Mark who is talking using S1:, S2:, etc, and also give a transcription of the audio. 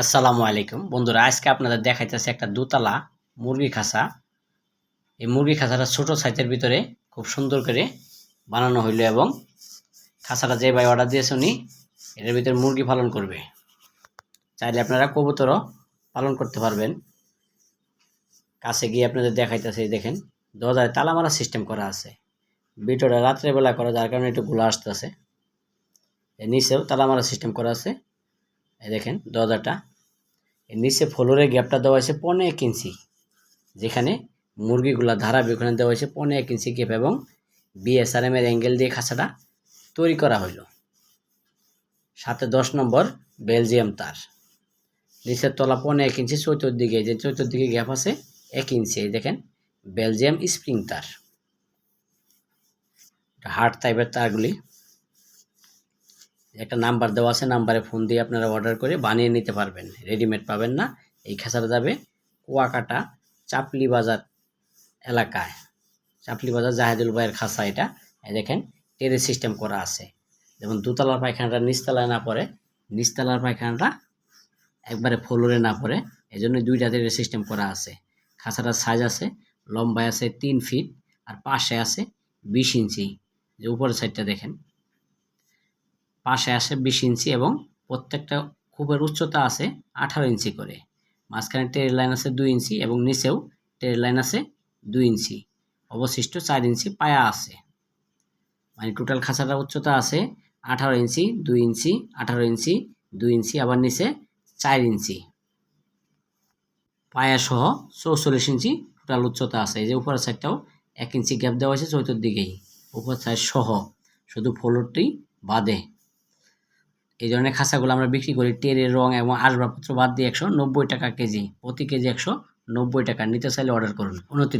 S1: আসসালামু আলাইকুম। বন্ধুরা, আজকে আপনাদের দেখাইতেছে একটা দোতলা মুরগি খাঁচা এই মুরগি খাঁচাটা ছোট সাইজের ভিতরে খুব সুন্দর করে বানানো হইল এবং খাঁচাটা যে ভাই অর্ডার দিয়েছে উনি, এটার ভিতরে মুরগি পালন করবে। চাইলে আপনারা কবুতরও পালন করতে পারবেন। কাছে গিয়ে আপনাদের দেখাইতেছে দেখেন, দরজায় তালা মারা সিস্টেম করা আছে। ভিতরে রাত্রেবেলা করা, যার কারণে একটু গুলা আসতেছে। নিচেও তালা মারা সিস্টেম করা আছে। এই দেখেন দরজাটা। এর নিচে ফ্লোরের গ্যাপটা দেওয়া হয়েছে পনেরো এক ইঞ্চি। যেখানে মুরগিগুলা ধারাবে ওখানে দেওয়া হয়েছে পনেরো এক ইঞ্চি গ্যাপ এবং বিএসআরএম এর অ্যাঙ্গেল দিয়ে খাঁচাটা তৈরি করা হইল। সাথে দশ নম্বর বেলজিয়াম তার। নিচের তলা পনেরো এক ইঞ্চি চতুর্দিকে যে চতুর্দিকে গ্যাপ আছে, এক ইঞ্চি। দেখেন বেলজিয়াম স্প্রিং তার। হার্ড টাইপের তারগুলি। একটা নাম্বার দেওয়া আছে, নাম্বারে ফোন দিয়ে আপনারা অর্ডার করে বানিয়ে নিতে পারবেন। রেডিমেড পাবেন না। এই খাঁচাটা যাবে কুয়াকাটা চাপলি বাজার এলাকায়। চাপলি বাজার জাহেদুল ভাইয়ের খাঁচা এটা। দেখেন টেরে সিস্টেম করা আছে। যেমন দুতলার পায়খানাটা নিচতলায় না পড়ে, নিচতলার পায়খানাটা একবারে ফ্লোরে না পড়ে এই জন্য দুইটা টেরে সিস্টেম করা আছে। খাঁচাটার সাইজ আছে, লম্বায় আছে তিন ফিট আর পাশে আছে বিশ ইঞ্চি। যে উপরের সাইডটা দেখেন পাশে আসে বিশ ইঞ্চি এবং প্রত্যেকটা খুবের উচ্চতা আছে আঠারো ইঞ্চি করে। মাঝখানে টের লাইন আছে দুই ইঞ্চি এবং নিচেও টের লাইন আছে দুই ইঞ্চি। অবশিষ্ট চার ইঞ্চি পায়া আছে। মানে টোটাল খাঁচাটার উচ্চতা আছে আঠারো ইঞ্চি, দুই ইঞ্চি, আঠারো ইঞ্চি, দুই ইঞ্চি, আবার নিচে চার ইঞ্চি। পায়া সহ চৌচল্লিশ ইঞ্চি টোটাল উচ্চতা আছে। এই যে উপরের সাইডটাও এক ইঞ্চি গ্যাপ দেওয়া হয়েছে চতুর্দিকেই। উপর সাইড সহ। শুধু ফ্লোরটি বাদে। এই ধরনের খাঁচাগুলো আমরা বিক্রি করি। টেরের রং এবং আসবাবপত্র বাদ দিয়ে একশো নব্বই টাকা কেজি। প্রতি কেজি একশো নব্বই টাকা। নিতে চাইলে অর্ডার করুন। উনত্রিশ